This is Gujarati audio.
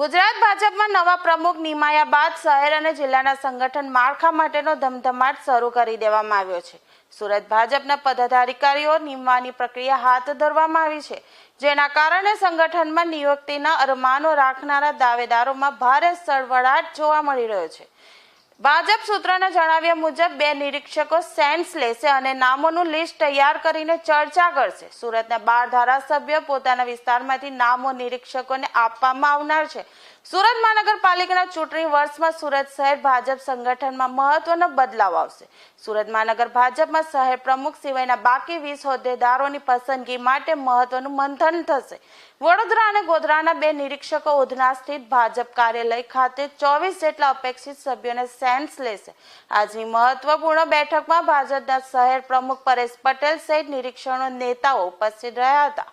નવા પ્રમુખ નિમાયા બાદ શહેર અને જિલ્લાના સંગઠન માળખા માટેનો ધમધમાટ શરૂ કરી દેવામાં આવ્યો છે. સુરત ભાજપના પદાધિકારીઓ નિમવાની પ્રક્રિયા હાથ ધરવામાં આવી છે, જેના કારણે સંગઠનમાં નિયુક્તિના અરમાનો રાખનારા દાવેદારોમાં ભારે સળવળાટ જોવા મળી રહ્યો છે. ભાજપ સૂત્રના જણાવ્યા મુજબ બે નિરીક્ષકો સેન્સ લેશે અને નામોનું લિસ્ટ તૈયાર કરીને ચર્ચા કરશે. સુરતના બાર ધારાસભ્યો પોતાના વિસ્તારમાંથી નામો નિરીક્ષકોને આપવામાં આવનાર છે. સુરત મહાનગરપાલિકાના ચૂંટણી વર્ષમાં સુરત શહેર ભાજપ સંગઠનમાં મહત્વનો બદલાવ આવશે. સુરત મહાનગર ભાજપમાં શહેર પ્રમુખ સિવાયના બાકી વીસ હોદ્દેદારોની પસંદગી માટે મહત્વનું મંથન થશે. વડોદરા અને ગોધરાના બે નિરીક્ષકો ઉધના સ્થિત ભાજપ કાર્યાલય ખાતે ચોવીસ જેટલા અપેક્ષિત સભ્યોને સેન્સ લેશે. આજની મહત્વપૂર્ણ બેઠકમાં ભાજપના શહેર પ્રમુખ પરેશ પટેલ સહિત નિરીક્ષણો નેતાઓ ઉપસ્થિત રહ્યા હતા.